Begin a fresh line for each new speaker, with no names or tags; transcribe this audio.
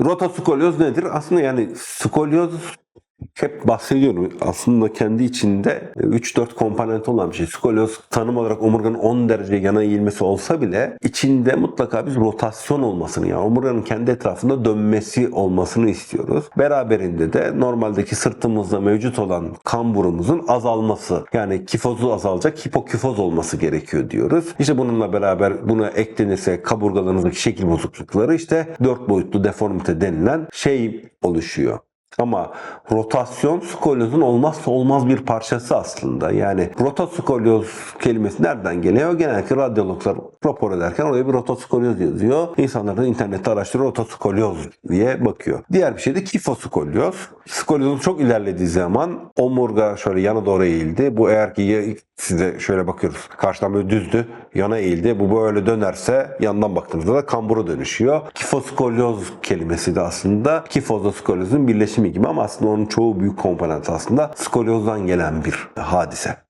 Rotaskolyoz nedir? Aslında yani skolyoz hep bahsediyorum. Aslında kendi içinde 3-4 komponent olan bir şey. Skolyoz tanım olarak omurganın 10 derece yana eğilmesi olsa bile içinde mutlaka biz rotasyon olmasını yani omurganın kendi etrafında dönmesi olmasını istiyoruz. Beraberinde de normaldeki sırtımızda mevcut olan kamburumuzun azalması yani kifozu azalacak hipokifoz olması gerekiyor diyoruz. İşte bununla beraber buna eklenirse kaburgalarımızdaki şekil bozuklukları işte 4 boyutlu deformite denilen şey oluşuyor. Ama rotasyon skolyozun olmazsa olmaz bir parçası aslında. Yani rotaskolyoz kelimesi nereden geliyor? Genellikle radyologlar rapor ederken oraya bir rotaskolyoz yazıyor. İnsanlar da internette araştırıyor rotaskolyoz diye bakıyor. Diğer bir şey de kifoskolyoz. Skolyozun çok ilerlediği zaman omurga şöyle yana doğru eğildi. Bu eğer ki size şöyle bakıyoruz. Karşıdan böyle düzdü. Yana eğildi. Bu böyle dönerse yandan baktığımızda da kambura dönüşüyor. Kifoskolyoz kelimesi de aslında kifozla skolyozun birleşimi gibi ama aslında onun çoğu büyük komponent aslında skolyozdan gelen bir hadise.